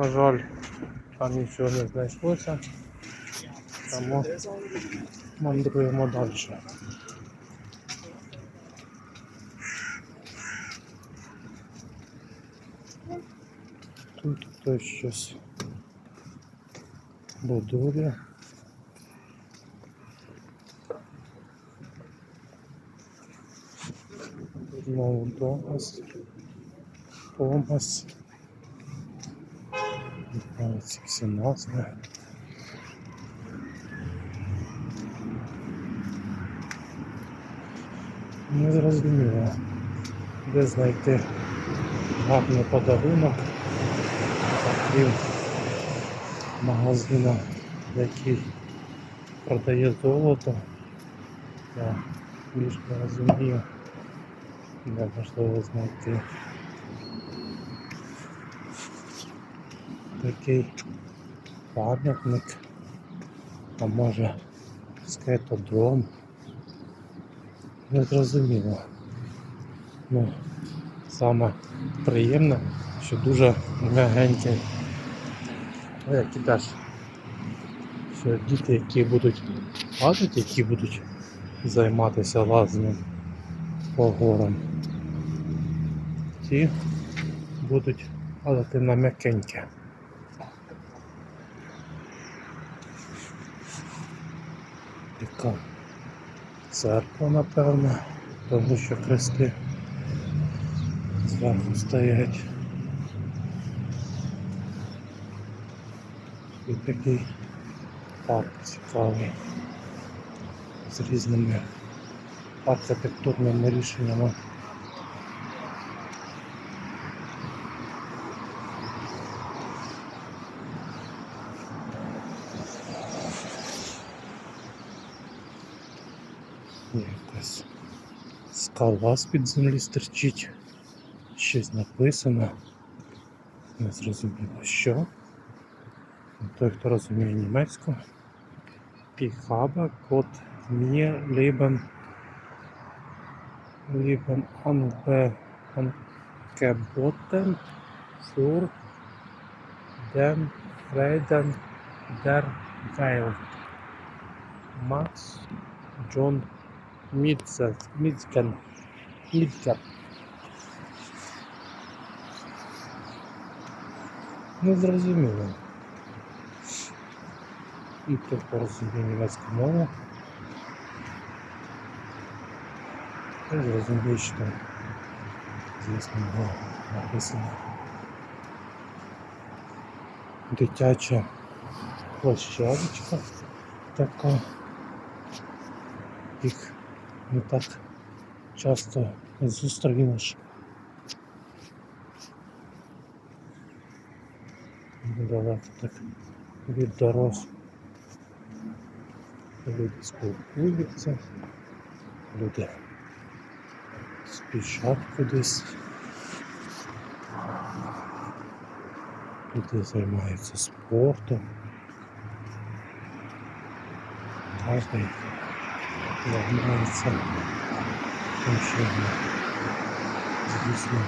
На жаль, там нічого не знайшлося. Тому мандруємо далі. Тут хтось щось будує. Знову Томас. Томас. Не знаю всі. Не зрозуміло, де знайти гарний подарунок, окрім магазина, який продає золото. Я більш не розумію, де можливо знайти такий пам'ятник, а може скейтодром. Не зрозуміло. Ну, саме приємне, що дуже м'ягенький. Ну, як ідеш, що діти, які будуть падати, які будуть займатися лазнем по горам, ті будуть падати на м'якеньке. Така церква, напевно, тому що хрести зверху стоять. І такий парк цікавий з різними архітектурними рішеннями. Скала з-під землі стерчить. Щось написано. Не зрозуміло що. Той, хто розуміє німецьку. Піхаба, кот мє лібен лібен анбе анкеботен фур ден рейден дер Вейл. Макс Джон Мідзе, Мідзкен, Мідзер. Не зрозуміло. І тільки розуміє німецьку мову. Не зрозумію, що там, звісно, було написано. Дитяча площадочка така. Їх не так Часто зустрінеш. Далеко так від дорог. Люди спілкуються, люди спішать кудись. Люди займаються спортом. Кожний намагається йому, звісно,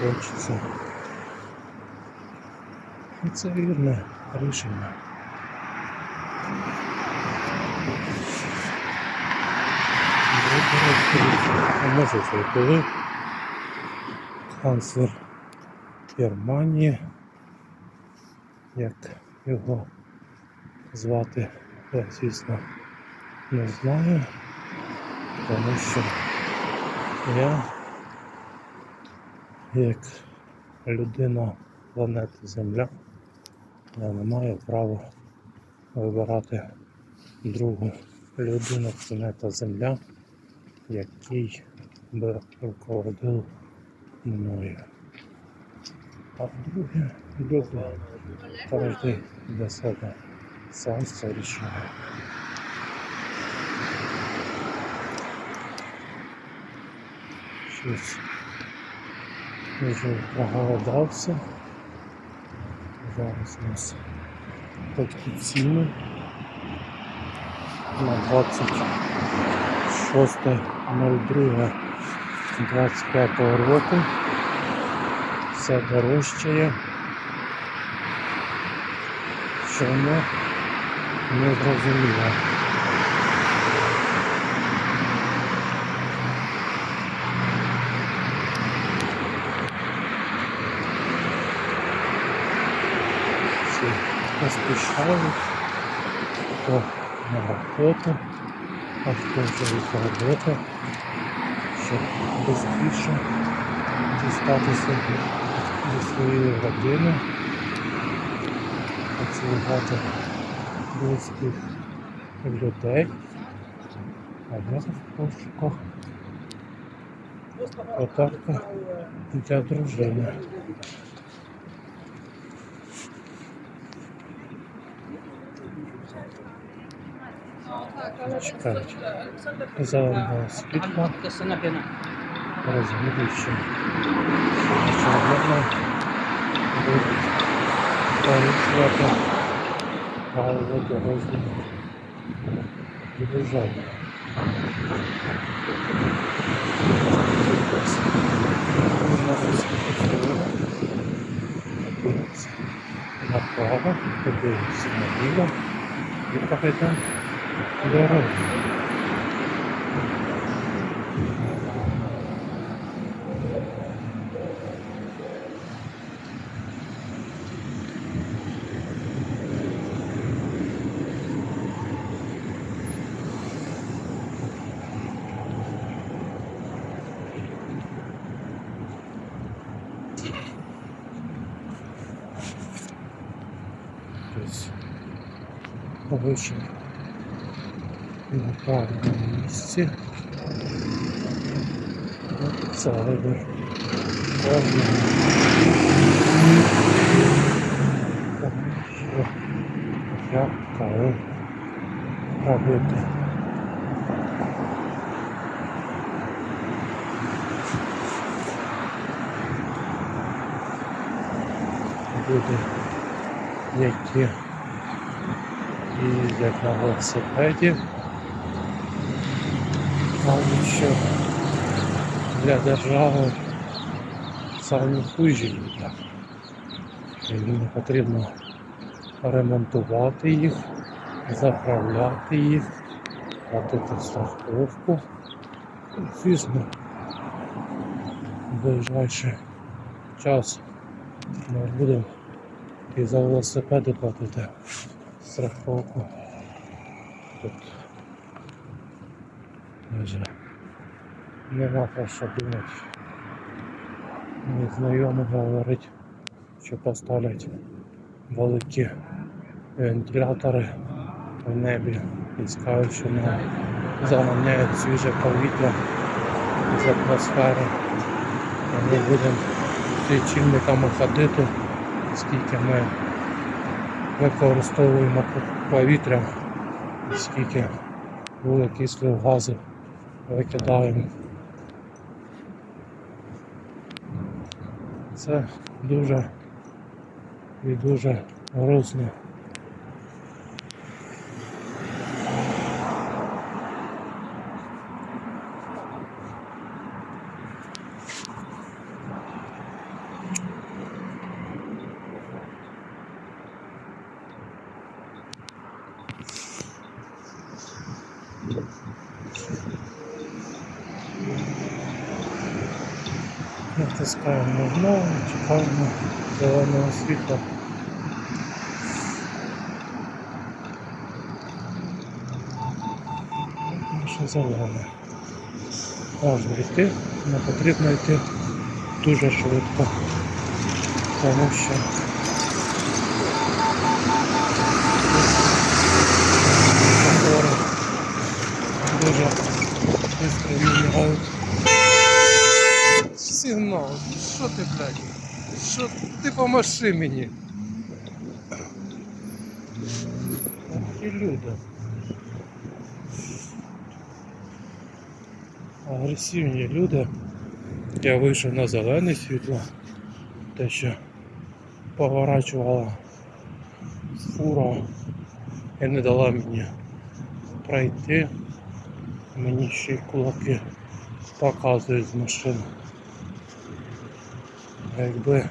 хочеться. І це вірне рішення. Може це коли канцлер Германії, як його звати, я, звісно, не знаю, тому що я як людина планети Земля я не маю права вибирати другу людину планета Земля, який би руководив мною. А друге люди кожен для себе сам це рішає. Вже проголодався. Зараз у нас такі ціни на 26.02.25 року. Все дорожчає. воно не зрозуміло. Всі поспішають, хто на роботу, а хто вже від роботи, щоб швидше дістатися до своєї родини, поцілувати близьких людей, а я в пошуках подарка для дружини. Чекають зеленого світла, розглядачі. Очевидно, будуть порушувати правила дорожнього і перейдемо Тобто вийшов на правильному місці. Це вибір що як коли робити. Люди, які їздять на велосипеді, кажуть, що для держави самі хужі люди. І не потрібно ремонтувати їх, заправляти їх, платити страховку. Звісно, в ближайший час ми будемо і за велосипеди платити страховку. Тут вже нема про що думати. Мій знайомий говорить, що поставлять великі вентилятори в небі і скажуть, що не заганяють свіже повітря з атмосфери. Ми будемо лічильниками ходити, скільки ми використовуємо повітря, скільки вуглекислих газів викидаємо. Це дуже і дуже грустно. Натискаємо знову, чекаємо зеленого світла. Наше зелене. Можна йти, не потрібно йти дуже швидко, тому що дуже швидко міняють. Сигнал, що ти, блядь? Що ти поможи мені? Ах, люди. Агресивні люди. Я вийшов на зелене світло, те, що поворачувала фура і не дала мені пройти. Мені ще й кулаки показують з машини. А якби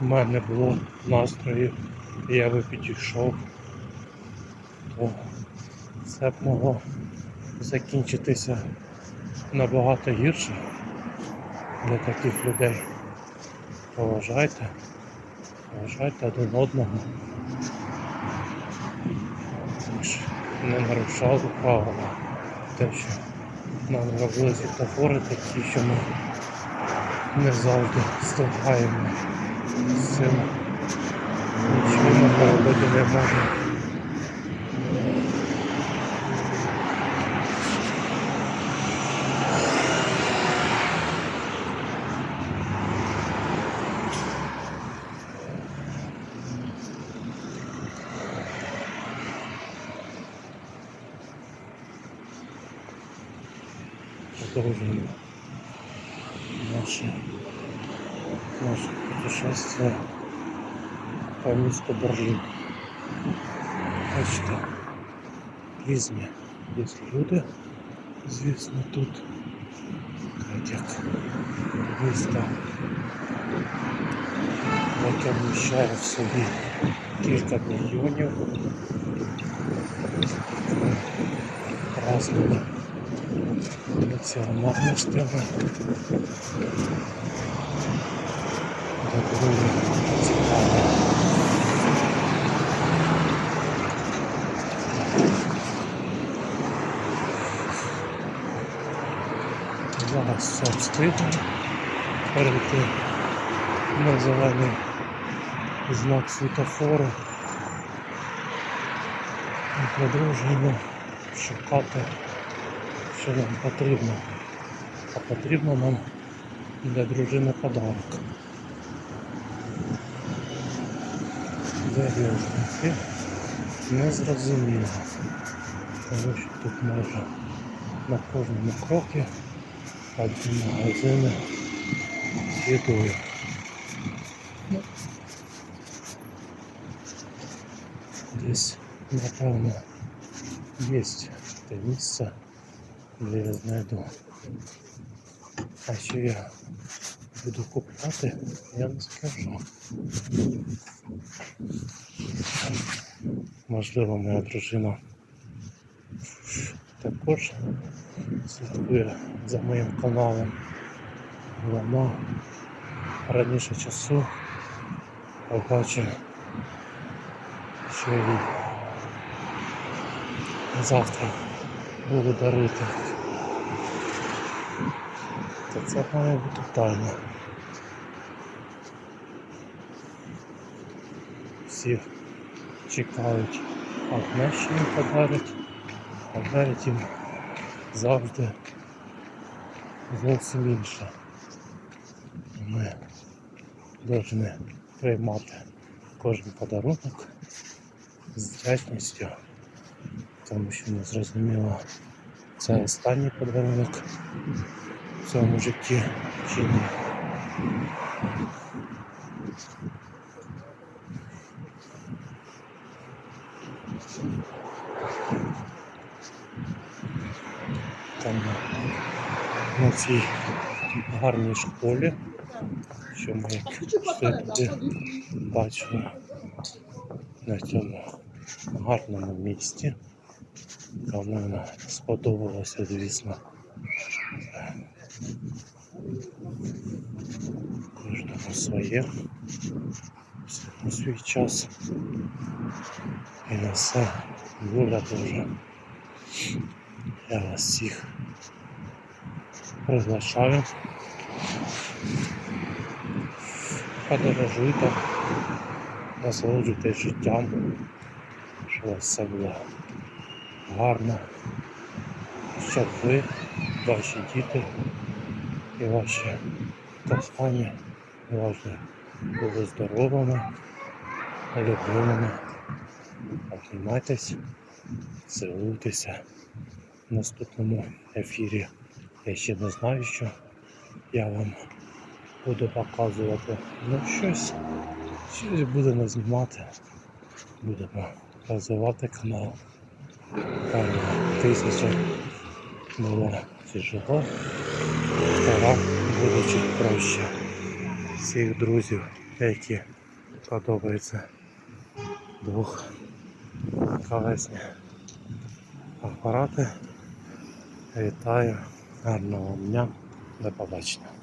в мене було настрою я би підійшов, то це б могло закінчитися набагато гірше для таких людей. Поважайте, поважайте один одного. Не нарушали правила. Те, що нам робили світофори такі, що ми не завжди встигаємо з цим. Нічого поробити не можемо. Продолжим наше, наше путешествие по місту Берлін. Бачите, різні є люди, звісно, тут. Як місто, яке вміщає в собі кілька мільйонів разних національностями. Де дуже цікаво. Зараз все встигне перейти на зелений знак світофору. І продовжуємо шукати, що нам потрібно. А потрібно нам для дружини подарок. Де його знайти? Не зрозуміло. Тому що тут майже на кожному крокі одні магазини з їдою. Ну, Десь, напевно, є те місце, Де я знайду. А що я буду купляти, я не скажу. Можливо, моя дружина також слідкує за моїм каналом. Вона раніше часу побачив, що їй завтра буду дарити. Це має бути тайна. Всі чекають одне, що їм подарять, а дарять їм завжди зовсім інше. Ми повинні приймати кожен подарунок з вдячністю, тому що не зрозуміло, це останній подарунок в цьому житті чи ні. Там на цій гарній школі, що ми йшли туди, бачимо на цьому гарному місті. Кому вона сподобалося, звісно. Своє, всьому свій час. І на все воля Божа. Я вас всіх приглашаю. Подорожуйте, насолоджуйтесь життям, щоб у вас все було гарно, щоб ви, ваші діти і ваші кохані, ваші були здоровими, любимими. Обнімайтесь, цілуйтеся в наступному ефірі. Я ще не знаю, що я вам буду показувати. Ну щось, щось будемо знімати. Будемо розвивати канал. Певно, тисяча було тяжело. Втора буде чуть проще. Всіх друзів, які подобаються двох колесні апарати. Вітаю, гарного дня, до побачення.